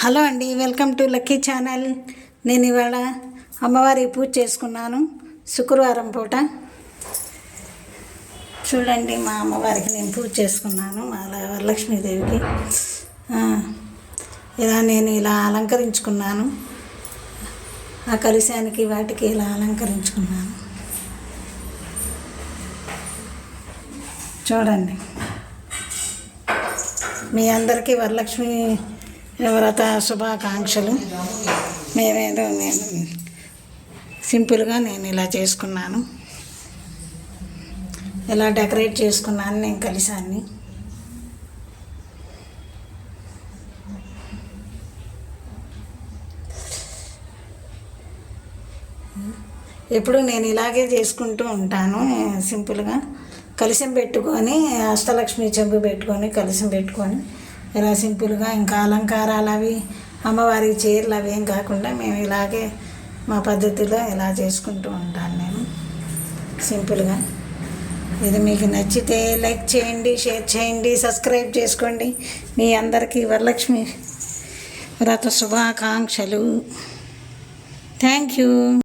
Hello అండి welcome to lucky channel. నేను ఇవాళ అమ్మవారి పూజ చేసుకున్నాను శుక్రవారం పూట. చూడండి మా అమ్మవారికి నేను పూజ చేసుకున్నాను మా వరలక్ష్మీదేవికి. ఇలా నేను ఇలా అలంకరించుకున్నాను. ఆ కలిశానికి వాటికి ఇలా అలంకరించుకున్నాను. చూడండి. మీ అందరికీ వరలక్ష్మి వ్రత శుభాకాంక్షలు. మేమేదో నేను సింపుల్గా నేను ఇలా చేసుకున్నాను. ఇలా డెకరేట్ చేసుకున్నాను నేను కలిసాన్ని ఎప్పుడు నేను ఇలాగే చేసుకుంటూ ఉంటాను సింపుల్గా. కలిసం పెట్టుకొని అష్టలక్ష్మి చెంబు పెట్టుకొని కలిసం పెట్టుకొని. ఇలా సింపుల్గా ఇంకా అలంకారాలు అవి అమ్మవారికి చీరలు అవి ఏం కాకుండా మేము ఇలాగే మా పద్ధతిలో ఇలా చేసుకుంటూ ఉంటాను నేను. సింపుల్గా. ఇది మీకు నచ్చితే లైక్ చేయండి షేర్ చేయండి సబ్స్క్రైబ్ చేసుకోండి. మీ అందరికీ వరలక్ష్మి వ్రత శుభాకాంక్షలు. Thank you.